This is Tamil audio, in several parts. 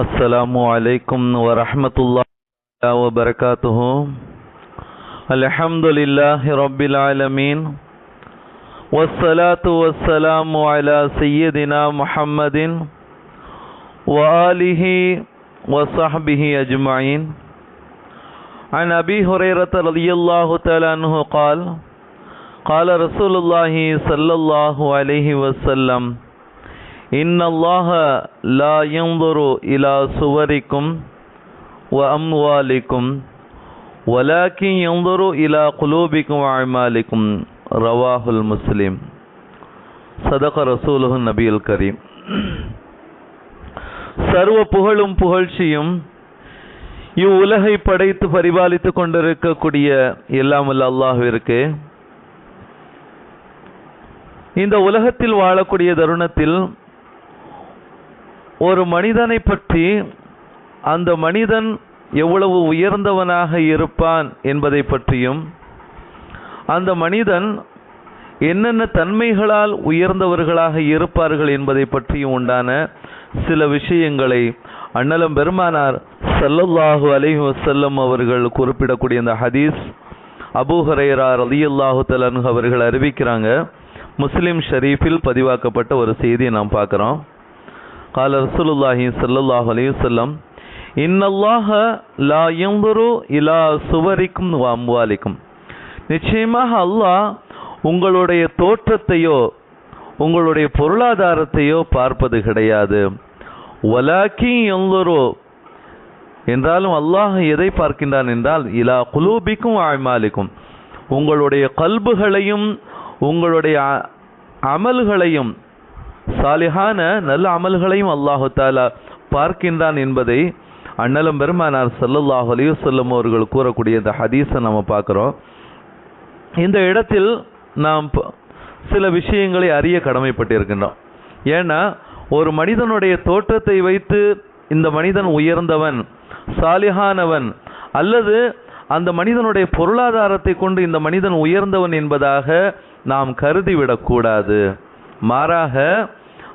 السلام عليكم ورحمة الله وبركاته. الحمد لله رب العالمين. والصلاة والسلام على سيدنا محمد وآله وصحبه أجمعين. عن أبي هريرة رضي الله تعالى عنه قال قال رسول الله صلى الله عليه وسلم இன்னல்லாஹ லா யந்துரு இலா சுவரிக்கும் வ அம்வாலிக்கும் வலாக்கின் யந்துரு இலா குலூபிக்கும் அமாலிக்கும் ரவாஹுல் முஸ்லீம். சதக ரசூலுஹு நபியுல் கரீம். சர்வ புகழும் புகழ்ச்சியும் இவ்வுலகை படைத்து பரிபாலித்து கொண்டிருக்கக்கூடிய எல்லாமல்ல அல்லாஹிற்கு இந்த உலகத்தில் வாழக்கூடிய தருணத்தில் ஒரு மனிதனை பற்றி அந்த மனிதன் எவ்வளவு உயர்ந்தவனாக இருப்பான் என்பதை பற்றியும் அந்த மனிதன் என்னென்ன தன்மைகளால் உயர்ந்தவர்களாக இருப்பார்கள் என்பதை பற்றியும் உண்டான சில விஷயங்களை அண்ணலம் பெருமானார் சல்லல்லாஹு அலைஹி வசல்லம் அவர்கள் குறிப்பிடக்கூடிய இந்த ஹதீஸ் அபூ ஹுரைரா ரலியல்லாஹு தலன் அவர்கள் அறிவிக்கிறாங்க. முஸ்லிம் ஷரீஃபில் பதிவாக்கப்பட்ட ஒரு செய்தியை நாம் பார்க்குறோம். قال رسول الله صلى الله عليه وسلم إن الله لا ينظر إلى صوركم وأموالكم நிச்சயமாக அல்லாஹ் உங்களுடைய தோற்றத்தையோ உங்களுடைய பொருளாதாரத்தையோ பார்ப்பது கிடையாது வலாக்கி எந்தரோ என்றாலும் அல்லாஹ் எதை பார்க்கின்றான் என்றால் இலா குலூபிக்கும் ஆய்மாலிக்கும் உங்களுடைய கல்புகளையும் உங்களுடைய அ- அமல்களையும் சாலிஹான நல்ல அமல்களையும் அல்லாஹு தாலா பார்க்கின்றான் என்பதை அண்ணலம் பெருமானார் ஸல்லல்லாஹு அலைஹி அவர்கள் கூறக்கூடிய இந்த ஹதீஸை நம்ம பார்க்குறோம். இந்த இடத்தில் நாம் ப- சில விஷயங்களை அறிய கடமைப்பட்டிருக்கின்றோம். ஏன்னா ஒரு மனிதனுடைய தோற்றத்தை வைத்து இந்த மனிதன் உயர்ந்தவன் சாலிஹானவன் அல்லது அந்த மனிதனுடைய பொருளாதாரத்தை கொண்டு இந்த மனிதன் உயர்ந்தவன் என்பதாக நாம் கருதிவிடக்கூடாது. மாறாக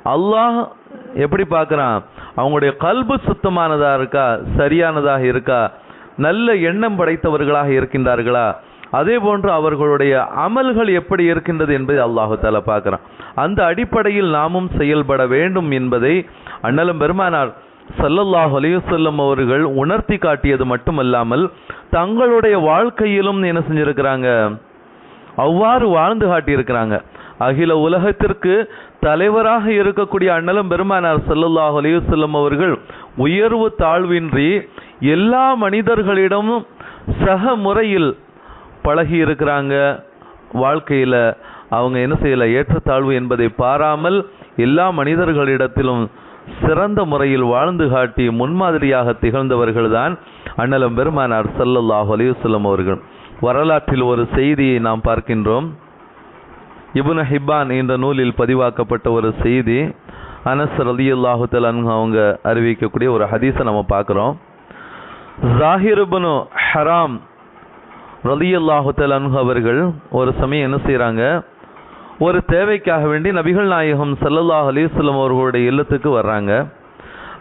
அல்லாஹ் எப்படி பார்க்குறான்? அவங்களுடைய கல்பு சுத்தமானதாக இருக்கா? சரியானதாக இருக்கா? நல்ல எண்ணம் படைத்தவர்களாக இருக்கின்றார்களா? அதே போன்று அவர்களுடைய அமல்கள் எப்படி இருக்கின்றது என்பதை அல்லாஹு தாலா பார்க்குறான். அந்த அடிப்படையில் நாமும் செயல்பட வேண்டும் என்பதை அண்ணலும் பெருமானார் சல்லல்லாஹ் அலையுசல்லம் அவர்கள் உணர்த்தி காட்டியது மட்டுமல்லாமல் தங்களுடைய வாழ்க்கையிலும் என்ன செஞ்சிருக்கிறாங்க? அவ்வாறு வாழ்ந்து காட்டியிருக்கிறாங்க. அகில உலகத்திற்கு தலைவராக இருக்கக்கூடிய அண்ணலும் பெருமானார் செல்லல்லாஹ் அலையுசல்லம் அவர்கள் உயர்வு தாழ்வின்றி எல்லா மனிதர்களிடமும் சக முறையில் பழகி இருக்கிறாங்க. வாழ்க்கையில் அவங்க என்ன செய்யல? ஏற்றத்தாழ்வு என்பதை பாராமல் எல்லா மனிதர்களிடத்திலும் சிறந்த முறையில் வாழ்ந்து காட்டி முன்மாதிரியாக திகழ்ந்தவர்கள்தான் அண்ணலம் பெருமானார் சல்லல்லாஹ் அலையுசல்லம் அவர்கள். வரலாற்றில் ஒரு செய்தியை நாம் பார்க்கின்றோம். இபுன ஹிப்பான் என்ற நூலில் பதிவாக்கப்பட்ட ஒரு செய்தி அனஸ் ரலியல்லாஹு அல்லாஹுத்தல் அவங்க அறிவிக்கக்கூடிய ஒரு ஹதீஸை நம்ம பார்க்குறோம். ஜாஹிர் ஹராம் ரலி அல்லாஹுத்தல் அன்ஹு அவர்கள் ஒரு சமயம் என்ன செய்கிறாங்க ஒரு தேவைக்காக வேண்டி நபிகள் நாயகம் சல்லல்லாஹ் அலிஸ்லம் அவர்களுடைய இல்லத்துக்கு வர்றாங்க.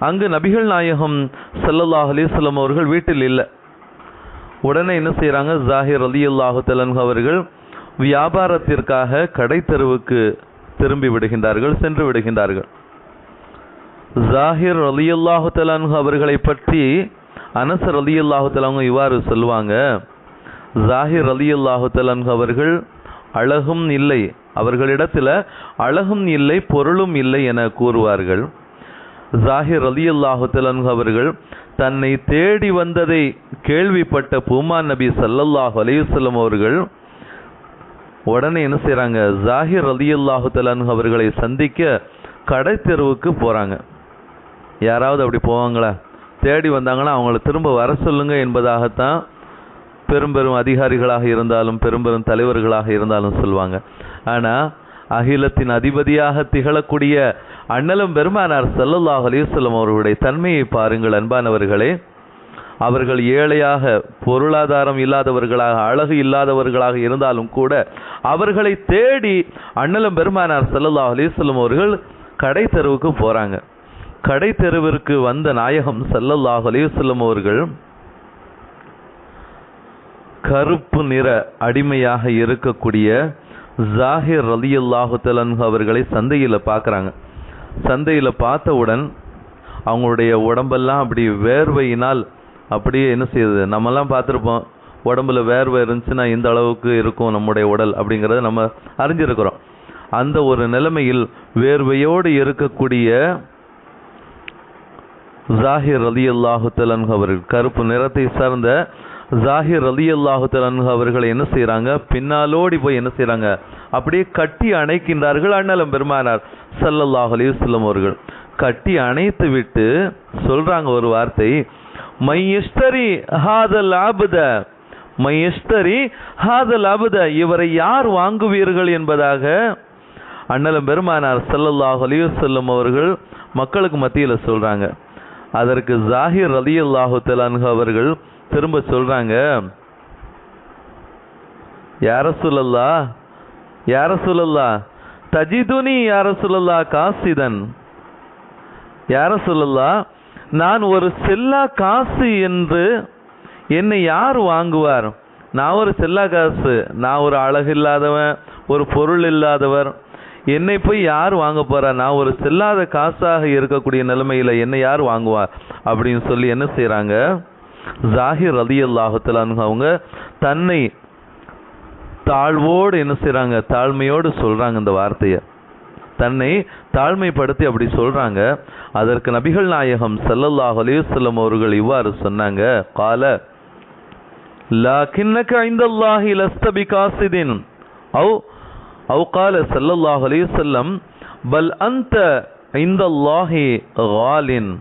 அங்கு நபிகள் நாயகம் சல்லல்லாஹ் அலிஸ்லம் அவர்கள் வீட்டில் இல்லை. உடனே என்ன செய்கிறாங்க ஜாஹிர் ரலியல்லாஹு தஆலா அன்ஹு அவர்கள் வியாபாரத்திற்காக கடை தெருவுக்கு திரும்பி விடுகின்றார்கள் சென்று விடுகின்றார்கள். ஜாஹிர் அலி அல்லாஹு அன்ஹு அவர்களை பற்றி அனசர் அலி அல்லாஹு இவ்வாறு சொல்லுவாங்க ஜாஹிர் அலி அல்லாஹு அன்ஹு அவர்கள் அழகும் இல்லை அவர்களிடத்தில் அழகும் இல்லை பொருளும் இல்லை என கூறுவார்கள். ஜாஹிர் அலி அல்லாஹு அன்ஹு அவர்கள் தன்னை தேடி வந்ததை கேள்விப்பட்ட பூமா நபி சல்லல்லாஹு அலையுசல்லம் அவர்கள் உடனே என்ன செய்கிறாங்க ஜாகிர் அலி தஆலா அவர்களை சந்திக்க கடை தெருவுக்கு போகிறாங்க யாராவது அப்படி போவாங்களா? தேடி வந்தாங்கன்னா அவங்கள திரும்ப வர சொல்லுங்க என்பதாகத்தான் பெரும்பெரும் அதிகாரிகளாக இருந்தாலும் பெரும்பெரும் தலைவர்களாக இருந்தாலும் சொல்லுவாங்க ஆனால் அகிலத்தின் அதிபதியாக திகழக்கூடிய அண்ணலும் பெருமானார் சல்லல்லாஹ் அலைஹி அவர்களுடைய தன்மையை பாருங்கள் அன்பானவர்களே. அவர்கள் ஏழையாக பொருளாதாரம் இல்லாதவர்களாக அழகு இல்லாதவர்களாக இருந்தாலும் கூட அவர்களை தேடி அண்ணலும் பெருமானார் ஸல்லல்லாஹு அலிஸ்லம் அவர்கள் கடை தெருவுக்கு போகிறாங்க கடை தெருவிற்கு வந்த நாயகம் ஸல்லல்லாஹு அலைஹி அவர்கள் கருப்பு நிற அடிமையாக இருக்கக்கூடிய ஜாகிர் ரலியல்லாஹு தலன்ஹு அவர்களை சந்தையில் பார்க்குறாங்க சந்தையில் பார்த்தவுடன் அவங்களுடைய உடம்பெல்லாம் அப்படி வேர்வையினால் அப்படியே என்ன செய்யுது? நம்மலாம் பார்த்துருப்போம் உடம்புல வேர்வை இருந்துச்சுன்னா இந்த அளவுக்கு இருக்கும் நம்முடைய உடல் அப்படிங்கிறத நம்ம அறிஞ்சிருக்கிறோம். அந்த ஒரு நிலைமையில் வேர்வையோடு இருக்கக்கூடிய ஜாகிர் அலி அல்லாஹு அவர்கள் கருப்பு நிறத்தை சார்ந்த ஜாகிர் அலி அல்லாஹு அவர்களை என்ன செய்கிறாங்க பின்னாலோடி போய் என்ன செய்கிறாங்க அப்படியே கட்டி அணைக்கின்றார்கள் அண்ணலம் பெருமானார் சல்லல்லாஹ் அலி அவர்கள். கட்டி அணைத்து விட்டு சொல்கிறாங்க ஒரு வார்த்தை மையஸ்தரி ஹாதல் ஆபுத மையஸ்தரி ஹாதல் அபுத இவரை யார் வாங்குவீர்கள் என்பதாக அண்ணலம் பெருமானார் சல்லல்லாஹ் அலிவசல்லம் அவர்கள் மக்களுக்கு மத்தியில சொல்றாங்க. அதற்கு ஜாகிர் ரலியல்லாஹு தஆலா அவர்கள் திரும்ப சொல்றாங்க. யார சொல்லல்லா யார சொல்லல்லா தஜிதுனி யார சொல்லல்லா காசிதன். யார சொல்லல்லா நான் ஒரு செல்லா காசு என்று என்னை யார் வாங்குவார்? நான் ஒரு செல்லா காசு. நான் ஒரு அழகு இல்லாதவன் ஒரு பொருள் இல்லாதவர். என்னை போய் யார் வாங்க போறா? நான் ஒரு செல்லாத காசாக இருக்கக்கூடிய நிலைமையில என்னை யார் வாங்குவார்? அப்படின்னு சொல்லி என்ன செய்கிறாங்க ஜாகிர் ரதி அவங்க தன்னை தாழ்வோடு என்ன செய்கிறாங்க தாழ்மையோடு சொல்றாங்க இந்த வார்த்தையை. தன்னை தாழ்மைப்படுத்தி அப்படி சொல்றாங்க. அதற்கு நபிகள் நாயகம் சல்லல்லாஹ் அலைஹி அவர்கள் இவ்வாறு சொன்னாங்க. கால லாக்கின்னக ஐந்தல்லாஹி லஸ்தபி காசிதின் அவு அவு கால சல்லல்லாஹ் அலைஹி பல் அந்த ஐந்தல்லாஹி ஹாலின்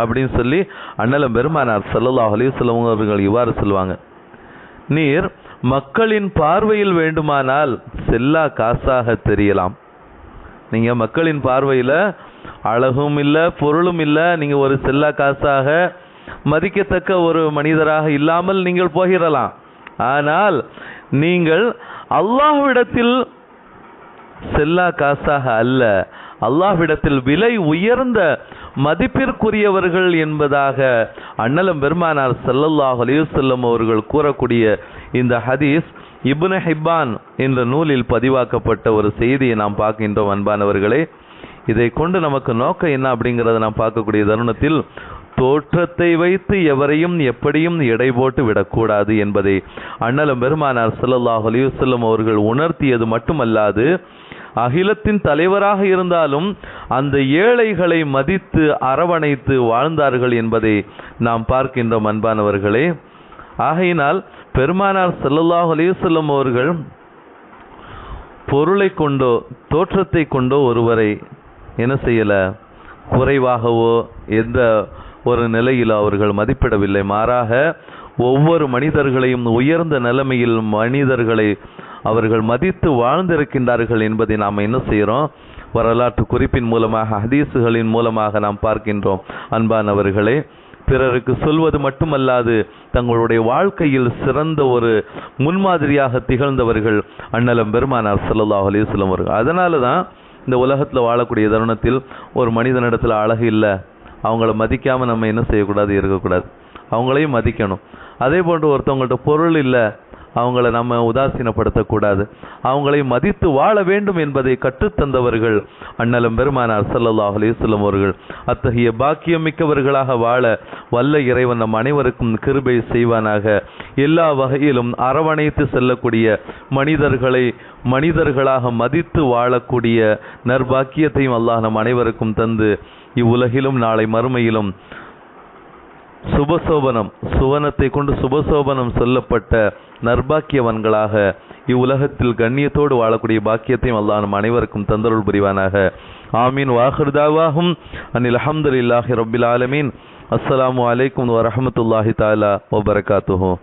அப்படின்னு சொல்லி அண்ணலம் பெருமானார் சல்லல்லாஹ் அலைஹி அவர்கள் இவ்வாறு சொல்லுவாங்க. நீர் மக்களின் பார்வையில் வேண்டுமானால் செல்லா காசாக தெரியலாம். நீங்க மக்களின் பார்வையில் அழகும் இல்ல பொருளும் இல்ல நீங்க ஒரு செல்லா காசாக மதிக்கத்தக்க ஒரு மனிதராக இல்லாமல் நீங்கள் போகிறலாம். ஆனால் நீங்கள் அல்லாஹ்விடத்தில் செல்லா காசாக அல்ல அல்லாஹ்விடத்தில் விலை உயர்ந்த மதிப்பிற்குரியவர்கள் என்பதாக அண்ணலம் பெருமானார் ஸல்லல்லாஹு அலையுசல்லம் அவர்கள் கூறக்கூடிய இந்த ஹதீஸ் இப்னு ஹிப்பான் என்ற நூலில் பதிவாக்கப்பட்ட ஒரு செய்தியை நாம் பார்க்கின்றோம் அன்பானவர்களே. இதை கொண்டு நமக்கு நோக்கம் என்ன அப்படிங்கிறத நாம் பார்க்கக்கூடிய தருணத்தில் தோற்றத்தை வைத்து எவரையும் எப்படியும் எடை போட்டு விடக்கூடாது என்பதை அண்ணலம் பெருமானார் சல்லாஹ் அலிவசல்லம் அவர்கள் உணர்த்தியது மட்டுமல்லாது அகிலத்தின் தலைவராக இருந்தாலும் அந்த ஏழைகளை மதித்து அரவணைத்து வாழ்ந்தார்கள் என்பதை நாம் பார்க்கின்றோம் அன்பானவர்களே. ஆகையினால் பெருமானார் செல்லல்லாஹ் அலைஹி அவர்கள் பொருளை கொண்டோ தோற்றத்தை கொண்டோ ஒருவரை என்ன செய்யலை? குறைவாகவோ எந்த ஒரு நிலையில் அவர்கள் மதிப்பிடவில்லை. மாறாக ஒவ்வொரு மனிதர்களையும் உயர்ந்த நிலைமையில் மனிதர்களை அவர்கள் மதித்து வாழ்ந்திருக்கின்றார்கள் என்பதை நாம் என்ன செய்கிறோம்? வரலாற்று குறிப்பின் மூலமாக ஹதீசுகளின் மூலமாக நாம் பார்க்கின்றோம். அன்பானவர்களே பிறருக்கு சொல்வது மட்டுமல்லாது தங்களுடைய வாழ்க்கையில் சிறந்த ஒரு முன்மாதிரியாக திகழ்ந்தவர்கள் அண்ணலம் பெருமானார் ஸல்லல்லாஹு அலிஸ்லம் அவர்கள். அதனால தான் இந்த உலகத்தில் வாழக்கூடிய தருணத்தில் ஒரு மனிதனிடத்தில் அழகு இல்லை அவங்கள மதிக்காமல் நம்ம என்ன செய்யக்கூடாது இருக்கக்கூடாது. அவங்களையும் மதிக்கணும். அதே போன்று ஒருத்தவங்கள்ட்ட பொருள் இல்லை அவங்கள நம்ம உதாசீனப்படுத்தக்கூடாது. அவங்களை மதித்து வாழ வேண்டும் என்பதை கற்றுத்தந்தவர்கள் அண்ணலம் பெருமானார் ஸல்லல்லாஹு அலிஸ்லம் அவர்கள். அத்தகைய பாக்கியம் மிக்கவர்களாக வாழ வல்ல இறைவன் நம் அனைவருக்கும் கிருபை செய்வானாக. எல்லா வகையிலும் அரவணைத்து செல்லக்கூடிய மனிதர்களை மனிதர்களாக மதித்து வாழக்கூடிய நற்பாக்கியத்தையும் அல்லாஹ் நம் அனைவருக்கும் தந்து இவ்வுலகிலும் நாளை மறுமையிலும் சுபசோபனம் சுவனத்தை கொண்டு சுபசோபனம் சொல்லப்பட்ட நர்பாக்கியவன்களாக இவ்வுலகத்தில் கண்ணியத்தோடு வாழக்கூடிய பாக்கியத்தையும் அல்லா நம் அனைவருக்கும் தந்தருள் புரிவானாக. ஆமீன். வாஹர்தாவாகும் அனில் அஹமதுல்லாஹி ரபில் ஆலமீன். அஸ்ஸலாமு அலைக்கும் வரமத்துல்லாஹி தாலா வபரகாத்துஹு.